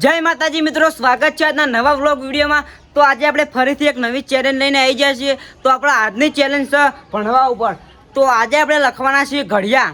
જય માતાજી મિત્રો સ્વાગત છે આજના નવા વ્લોગ વિડીયોમાં. તો આજે આપણે ફરીથી એક નવી ચેલેન્જ લઈને આવી ગયા છીએ. તો આપણા આજની ચેલેન્જ છે ભણવા ઉપર. તો આજે આપણે લખવાના છીએ ઘડિયા.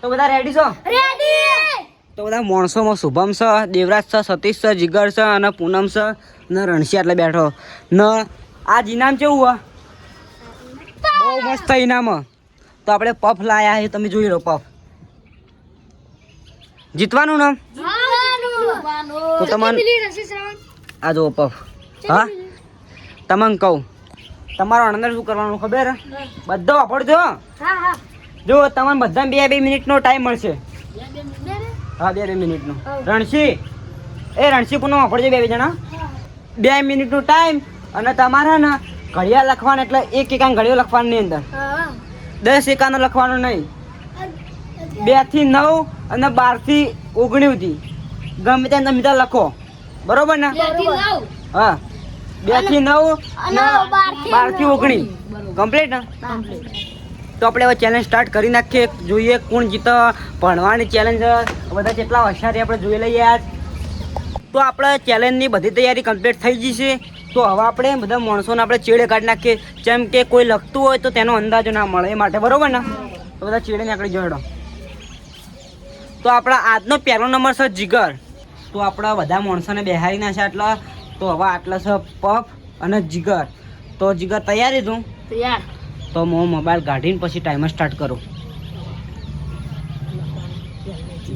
તો બધા રેડી છો? તો બધા માણસોમાં શુભમ છે દેવરાજ છે સતીશ છે જીગર છે અને પૂનમ છે ને રણસી એટલે બેઠો. ને આજ ઇનામ કેવું હોય? બહુ મસ્ત ઇનામ. તો આપણે પફ લાયા છે તમે જોઈ લો પફ. જીતવાનું નામ? તો તમને આ જો પફ. હા? તમને કહું. તમારો અંદર શું કરવાનું ખબર? બધો વાપરજો જો તમને બધા બે બે મિનિટનો ટાઈમ મળશે. હા બે બે મિનિટનો. રણસી એ રણસી પૂનમ વાપરજો બે બે જણા. બે મિનિટનો ટાઈમ અને તમારે ને ઘડિયા લખવાના એટલે એક એકાન ઘડિયો લખવાની અંદર. દસ એકાનો લખવાનો નહીં. બેથી નવ અને બારથી ઓગણી સુધી. ગમે ત્યાં તમે ત્યાં લખો. બરોબર ને? હા. બેથી નવ બારથી ઓગણી કમ્પ્લીટ ને? તો આપણે હવે ચેલેન્જ સ્ટાર્ટ કરી નાખીએ. જોઈએ કોણ જીતો. ભણવાની ચેલેન્જ બધા કેટલા હોશિયારી આપણે જોઈ લઈએ આજ. તો આપણે ચેલેન્જની બધી તૈયારી કમ્પ્લીટ થઈ ગઈ છે. તો હવે આપણે બધા માણસોને આપણે ચેડે કાઢી નાખીએ. જેમ કે કોઈ લખતું હોય તો તેનો અંદાજો ના મળે એ માટે બરોબર ને? તો બધા ચેડે નીકળી જોડો તો આપણા આજનો પહેલો નંબર છે જીગર. તો આપણા બધા માણસોને બેહારી નાખ્યા આટલા. તો હવે આટલા છે પફ અને જીગર. તો જીગર તૈયારી તું? તો હું મોબાઈલ કાઢીને પછી ટાઈમર સ્ટાર્ટ કરું.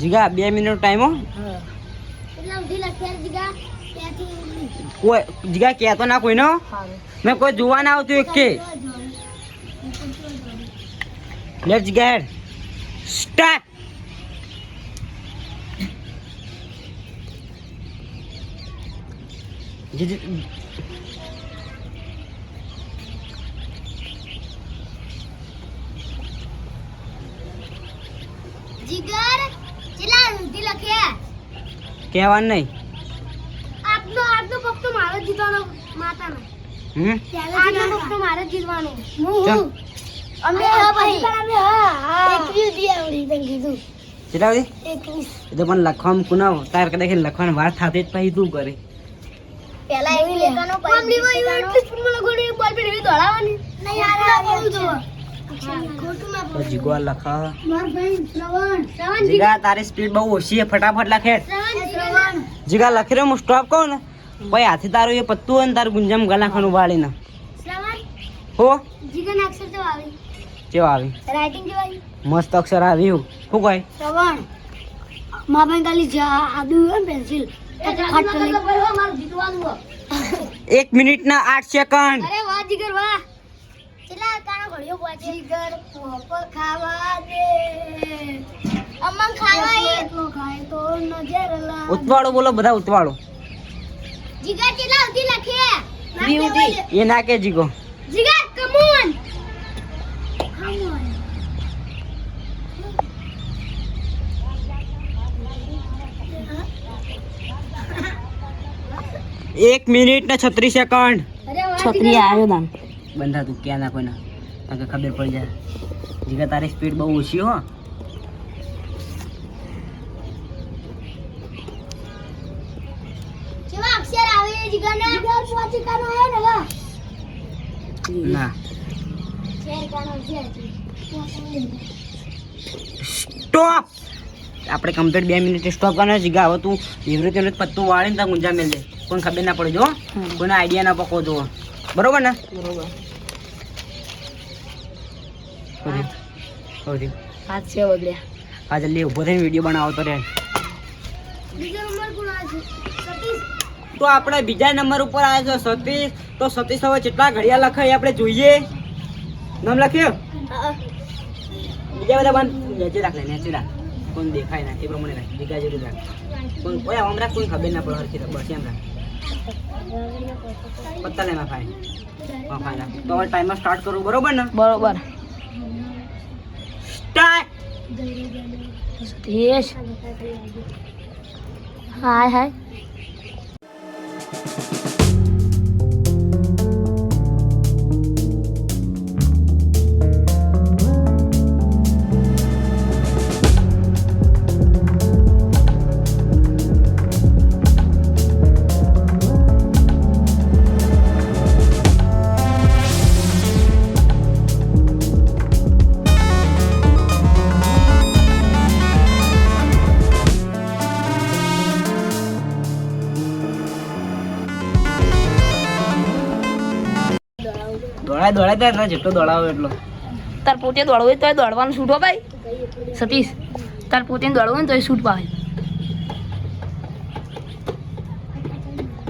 જીગા બે મિનિટ ટાઈમ હો. કોઈ જીગા કહેતો ના કોઈનો. મેં કોઈ જોવા ના આવતું એક. કે લેટ્સ ગેટ સ્ટાર્ટ જીગર ચેલા ઊંધી લખ્યા કહેવાનું નહીં આપનો આપનો પગ તો મારો જીતવાનો માતાનો હમ આપનો પગ તો મારો જીતવાનો હું હું અમે હા ભાઈ અમે હા હા એકવીસ દી આવડી તને કીધું કેટલા બધી એકવીસ એ તો પણ લખવામાં કુના તાર કદાચ લખવાની વાર થતી જ પછી તું કરે પેલા એક લેવાનો પછી બોલ પે એવી દોડાવાની. યાર ના જીગો આ લખા માર ભાઈ શ્રવણ. શ્રવણ જીગા તારી સ્પીડ બહુ ઓછી છે ફટાફટ લખે. જીગા લખી રહ્યો હું સ્ટોપ કહું ને? ભાઈ હાથી તારું એ પત્તું હોય ને તારું ગુંજામ ગલાખાનું વાળીને હો? અક્ષર તો આવી કેવા આવી? રાઇટિંગ કેવાય મસ્ત અક્ષર આવ્યું. શું કહે? શ્રવણ. મા ભાઈ ખાલી જા આદુ પેન્સિલ એક એક મિનિટના આઠ સેકન્ડ. અરે વાહ જીગર વાહ. ચલા કાનો ઘડિયો પહોંચે જીગર પોપર ખાવા દે. અમન ખાવા એટલો ખાય તો નજર લા ઉતવાળો બોલો બધા ઉતવાળો. જીગર ચલા ઉતી લખે? એ ના કે જીગો. એક મિનિટ ને છત્રીસ સેકન્ડ. છત્રી આવ્યો દાન બંધા તું ક્યાં ના કોઈના? કારણ ખબર પડી જાય. જીગા તારી સ્પીડ બહુ ઓછી હો. ના ને. ના સ્ટોપ આપણે કમ્પ્લીટ બે મિનિટ સ્ટોપ કરવાનો જીગા હવે તું એવી રીતે પત્તું વાળીને ત્યાં ગુંજા મેલ દે. કોઈ ખબર ના પડે જો. કોઈને આઈડિયા ના પકો જો બરોબર ને? બરોબર. હાથ છે બગડ્યા હા જલ્દી ઊભો થઈને વીડિયો બનાવો તો રે તો આપણે બીજા નંબર ઉપર આવ્યો છે સતીશ. તો સતીશ હવે કેટલા ઘડિયા લખાય આપણે જોઈએ. નામ લખ્યું? બીજા બધા બંધ. નેચે રાખ લે નેચે રાખ. કોણ દેખાય ના એ પ્રમાણે રાખ. બીજા જેવું રાખ. કોઈ કોઈ ખબર ના પડે. બસ એમ રાખ. પત્તા લેવા ભાઈ. હા ફાય તો હવે ટાઈમર સ્ટાર્ટ કરું બરોબર ને? બરોબર. સ્ટાર્ટ યસ હાય હાય. દોડાય ના જેટલો દોડાવો એટલો. તાર પોતે દોડવું હોય તોય દોડવાનું છૂટો હો ભાઈ. સતીશ તાર પોતે દોડવું હોય ને તોય છૂટ પાવે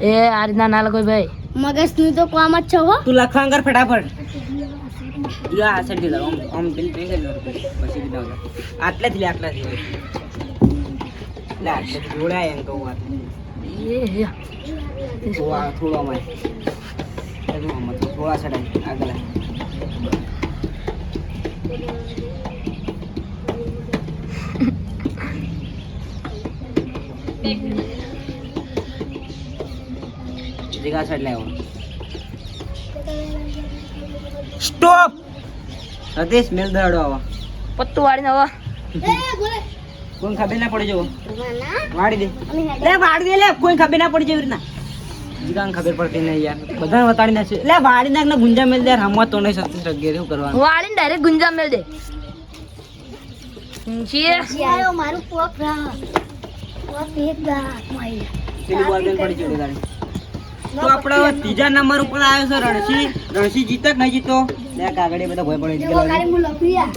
એ આ રીતના ના લખો ભાઈ. મગજનું તો કામ જ છે હો. તું લખવા અંગર ફટાફટ. જો આ સાઈડથી આમ આમ પેલી પેલી સાઈડ લો પછી કીધા આટલેથી લે આટલાથી લે. આટલેથી જોડાય એમ કહું વાત એ હે. થોડા થોડો અમારે. હજુ આમાં તો થોડા સડાય આગળ. જગા સાઈડ લાવો સ્ટોપ! સતીશ મેલ દરડો આવા. પત્તુ વાળીને હવે એ બોલે. કોઈ ખબર ના પડી જવો વાળી વાડી દે લે વાડી દે લે. કોઈ ખબર ના પડી જેવી રીતના. જીગાને ખબર પડતી નહીં યાર. બધાને વતાડી નાખશે. લે વાડી નાખ ને ગુંજા મેલ દે રમવા તો નહીં સતી જગ્યાએ શું કરવાનું? વાળીને ડાયરેક્ટ ગુંજા મેલ દે. મારું પોપ રા પોપ એક દા માઈ પેલી બોલ બેન પડી જોડે ગાડી તો આપણે ત્રીજા નંબર ઉપર આવ્યો છે રણસી રણસી જીતે કે નહીં જીતો? લે કાગડે બધા ભય પડે ગયેલા ખાલી હું લખુયા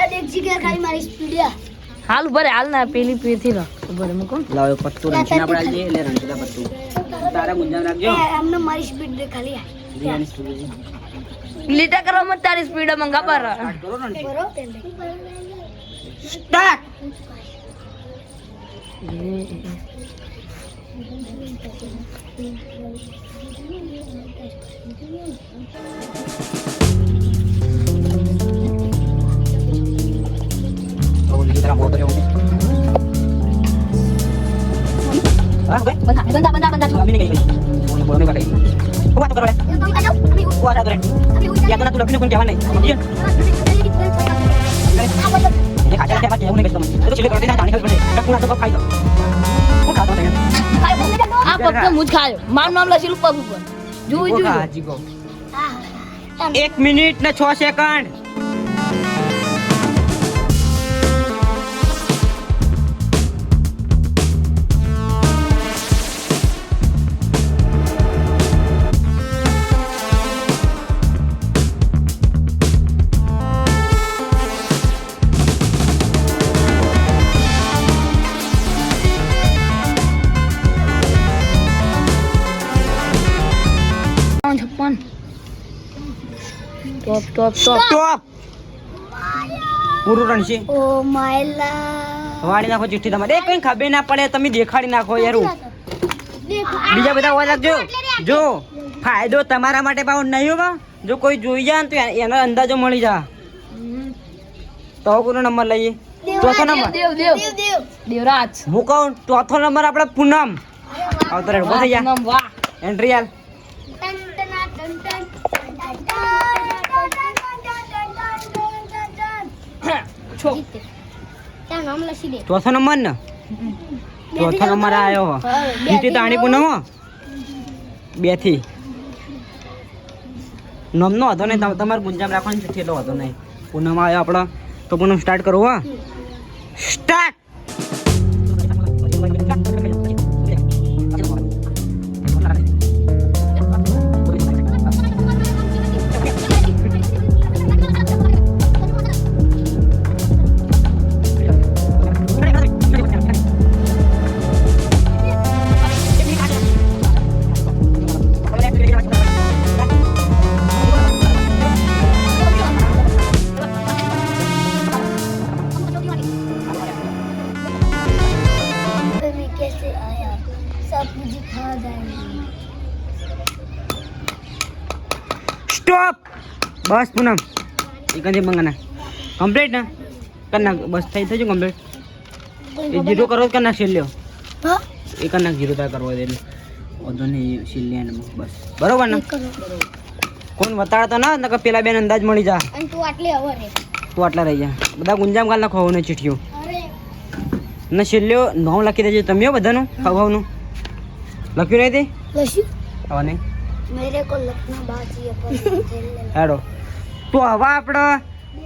એ દેખ જીગર ખાલી મારી સ્પીડિયા હાલ ભરે હાલ ના પેલી પેથી લો. ભરે મુકો. લાવ પત્તું રણસી ના દે એટલે રણસી ના પત્તું તારા ગુંજા રાખજો એ અમને મારી સ્પીડ દે ખાલી બિયાની સ્કૂલ લીટા કરવામાં તારી સ્પીડમાં ખબર સ્ટાર્ટ આ ખાયો મારું નામ લખેલું પગ ઉપર જોઈ જોઈ એક મિનિટ ને છ સેકન્ડ ટોપ ટોપ ટોપ સ્ટોપ પૂરું રણશે ઓ માય લા વાળી નાખો ચિઠ્ઠી તમારે. એ કઈ ખબર ના પડે તમે દેખાડી નાખો યાર. બીજા બધા હોય રાખજો. જો ફાયદો તમારા માટે પાવ નહીં હોવા જો કોઈ જોઈ જાય ને તો એનો અંદાજો મળી જા તો કોનો નંબર લઈએ? ચોથો નંબર? દેવ દેવ દેવ. દેવ દેવરાજ હું કહું ચોથો નંબર આપણે પૂનમ. આવતો રેડ થઈ જા. એન્ટ્રી હાલ છો. ત્યાં નામ લખી દે ચોથો નંબર ને ચોથો નંબર આવ્યો હો. જીતી તાણી પૂનમ હો બેથી નમનો હતો તમ- તમારે ગુંજામ રાખવાનું છે, એટલો હતો નહીં. પૂનમ આવ્યો આપણો. તો પૂનમ સ્ટાર્ટ કરવો હા. સ્ટાર્ટ अभी कैसे आया सब मुझे खा जाएंगे સ્ટોપ બસ પૂનમ એકંદી મંગાના કમ્પ્લીટ ને કર નાખ બસ થઈ થયું કમ્પ્લીટ એ જીરો કરો કર નાખ છેલ્લ્યો हाँ એ કર નાખ જીરો તાર કરવો હોય એટલે વધુ નહીં છેલ્લે બસ બરોબર ને કોણ વતાડતો ના નકર પેલા બેન અંદાજ મળી જા અને તું આટલે હવે રે તું આટલા રહી જા બધા ગુંજામ ગાલ નાખો ને ચીઠીઓ અરે ને છેલ્લો નોમ લખી દેજો તમે બધાનું ખવાનું લખ્યું નહીં તે? લખ્યું. નહીં. તો હવે આપણે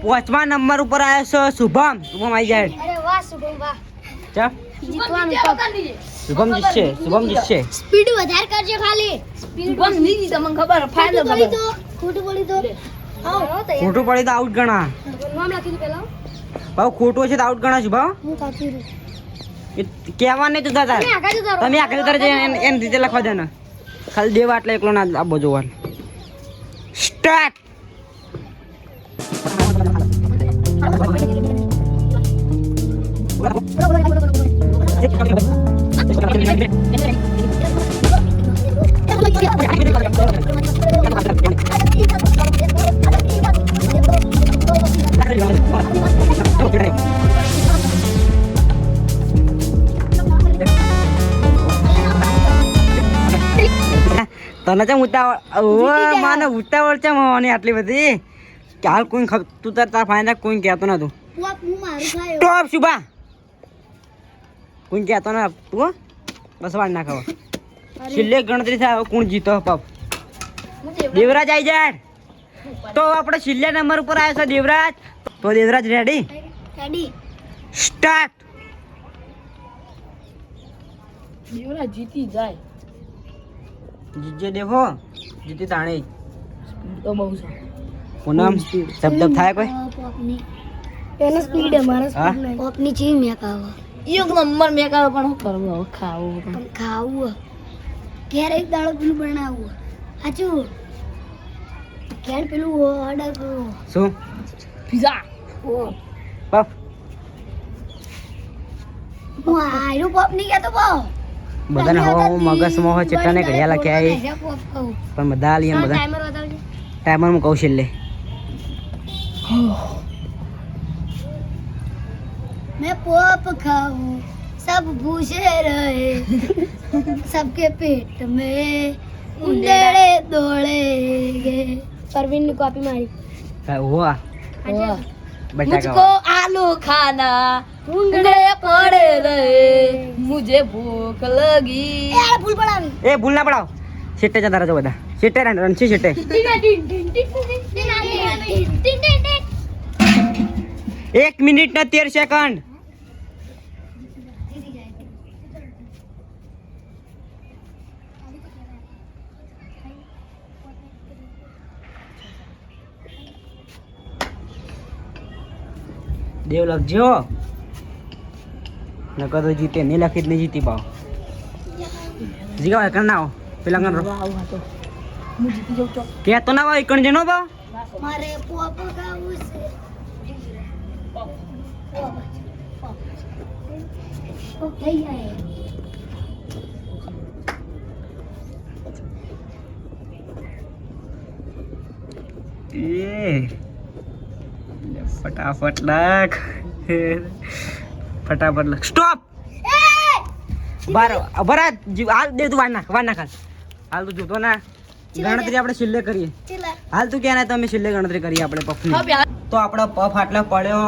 પાંચમા નંબર ઉપર આવ્યો છે શુભમ. શુભમ આવી જાય. અરે ખોટું પડી તો આઉટ ગણા ભાવ ખોટું છે તો આઉટ ગણા છે ભાવ? કહેવા નહીં જતા તાર તમે આગળ જતા રહો. તમે એમ રીતે લખવા દે ને ખાલી દેવા એટલે એકલો ના આપો જોવાનું. સ્ટાર્ટ તને ચમ ઉતાવળ ઓ માને ઉતાવળ ચમ હોવાની આટલી બધી? હાલ કોઈ ખબર તું તાર તાર ફાયદા કોઈ કહેતો નતું પુઆ, હું મારું ખાયો સ્ટોપ શુભા કોઈ કહેતો ના તું? બસ વાળ ના ખબર છેલ્લે ગણતરી થાય કોણ જીતો પાપ? દેવરાજ. આવી જાય. તો આપણે છેલ્લા નંબર ઉપર આવ્યો છે દેવરાજ. તો Devraj ready ready start Devraj જીતી જાય. જીજે દેખો જીતી તાણે. તો બહુ છે. પૂનમ શબ્દ થાય કોઈ? એનો સ્પીડ અમારો? સ્પીડ નહીં. પોપની ચી મે કાવો એક નંબર મે કાવો પણ કરવું હવે ખાવું પણ ખાવો ક્યારે એક દાડો પેલું બનાવો સાચું ક્યારે પેલું ઓર્ડર કરવો શું? પીઝા પપ હું આયરો પોપ નહીં કહેતો બહુ બધાને હવા મગજમાં હોય ચેટલાને ઘડિયા લખ્યા એ પોપ ખાવું પણ બધા લઈએ બધા ટાઈમર બતાવજો ટાઈમર હું કહું છેલ્લે मैं पॉप खाऊं सब भूसे रहे सबके पेट में उंडेड़े दौड़ेंगे परवीन ने कॉपी मारी હા, હુઆ मुझको બટાકા आलू खाना उंगले पड़े रहे મુજે ભૂખ લગી. એ ભૂલ પડાવી. એ ભૂલ ના પડાવ. શેટે જતા રહો બધા. શેટે રણસી શેટે એક મિનિટ ના તેર સેકન્ડ દેવ જીઓ Naka to jite ni lakit ni jite bao. Jiga wa kan nao. Pelangan ro. Wa au hato. Mu jite jau ya, to. Ke to ikon jeno ફટાફટ લખ. સ્ટોપ બાર. હાલ દે તું વાર નાખ વાર નાખ હાલ. હાલ તું જોતો ના. ગણતરી આપણે છેલ્લે કરીએ. હાલ તું ક્યાં તમે છેલ્લે ગણતરી કરીએ આપણે પફની. તો આપણો પફ આટલો પડ્યો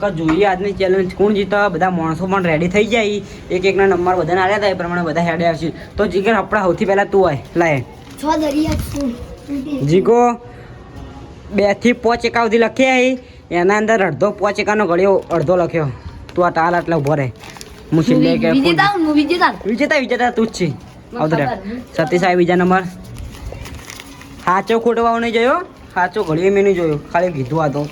કે જોઈએ આજની ચેલેન્જ કોણ જીતો? બધા માણસો પણ રેડી થઈ જાય. એક એકના નંબર બધાને આવ્યા હતા એ પ્રમાણે બધા હેડે આવશે. તો જીગર આપણા સૌથી પહેલા તું આય. લાય. જીગો બેથી પોચ એકા સુધી લખ્યા હી એના અંદર અડધો પોચ એકાનો ગળ્યો અડધો લખ્યો. તું આ તાલ આટલા ઊભો રહે. હું છેલ્લે કે વિજેતા હું વિજેતા વિજેતા વિજેતા તું જ છે. આવતો. સતીશ આવી બીજા નંબર. સાચો ખોટો વાવ નહીં જોયો? સાચો ઘડિયો મેં નહીં જોયો. ખાલી કીધું આ તો.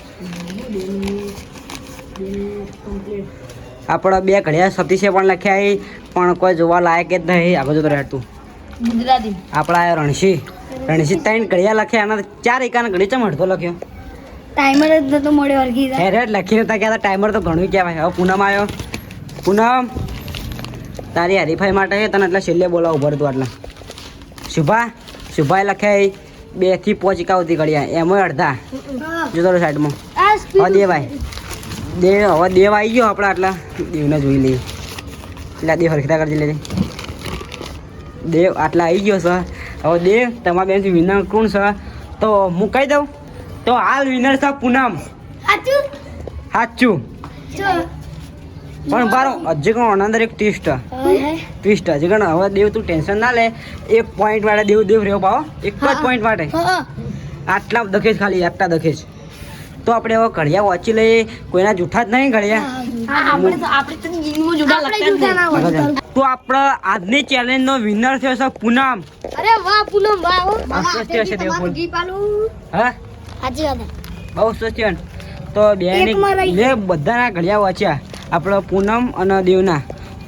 આપણા બે ઘડિયા સતીશે પણ લખ્યા હી પણ કોઈ જોવા લાયક જ નહીં. આગળ જતો રહેતું ગુજરાતી. આપણા આ રણસી રણસી ત્રણ ઘડિયા લખ્યા એના ચાર એકાના ઘડી ચમ અડધો લખ્યો? ટાઈમર જ નતો મળ્યો અરગી હેર હેર લખીને તા કહેતા ટાઈમર તો ઘણું કહેવાય. હવે પૂનમ આવ્યો. પૂનમ તારી હરીફાઈ માટે તને એટલે છેલ્લે બોલાવ ઉભર તું એટલે શુભા શુભાએ લખાય બેથી પોચી કાઉથી સુધી ઘડિયા એમાં અડધા. જોતો સાઈડમાં હવે દેવાય. દેવ હવે દેવ આવી ગયો આપણે આટલા. દેવને જોઈ લઈએ. એટલે દેવ હરખતા કરજે લેજે દેવ આટલા આવી ગયો સર હવે દેવ તમારા બેનથી વિના કોણ સર તો હું કહી દઉં. તો હાલ વિનર છે પૂનમ. સાચું? સાચું. પણ બારો હજી કોણ અંદર એક ટ્વિસ્ટ ટ્વિસ્ટ હજી કોણ હવે દેવ તું ટેન્શન ના લે. એક પોઈન્ટ માટે દેવ દેવ રહ્યો પાવો એક જ પોઈન્ટ માટે. આટલા દખેજ ખાલી આટલા દખેજ. તો આપણે હવે ઘડિયા વાંચી લઈએ. કોઈના જૂઠા જ નહીં ઘડિયા. તો આપણે આજની ચેલેન્જ નો વિનર થયો છે પૂનમ. અરે વાહ પૂનમ વાહ હશે દેવ હા? સાચી વાત બહુ સ્વસ્થ છે ને. તો બે એકમાં બધાના ઘડિયા વાંચ્યા. આપણે પૂનમ અને દેવના.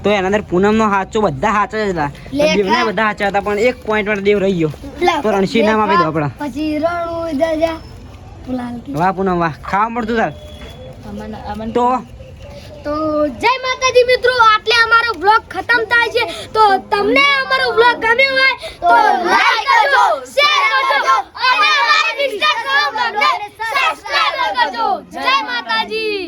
તો એના અંદર પૂનમનો હાચો બધા હાચા જ હતા. દેવના બધા હાચા હતા પણ એક પોઈન્ટ માટે દેવ રહી ગયો. તો રણશી નામ આપી દો આપણા. પછી વાહ પૂનમ વાહ. ખાવા મળતું તાર. તો તો જય માતાજી મિત્રો આટલે અમારો બ્લોગ ખતમ થાય છે. તો તમને અમારો બ્લોગ ગમ્યો હોય તો લાઈક કરજો શેર કરજો અને અમારા ઇન્સ્ટાગ્રામ ને સબસ્ક્રાઇબ કરજો. જય માતાજી.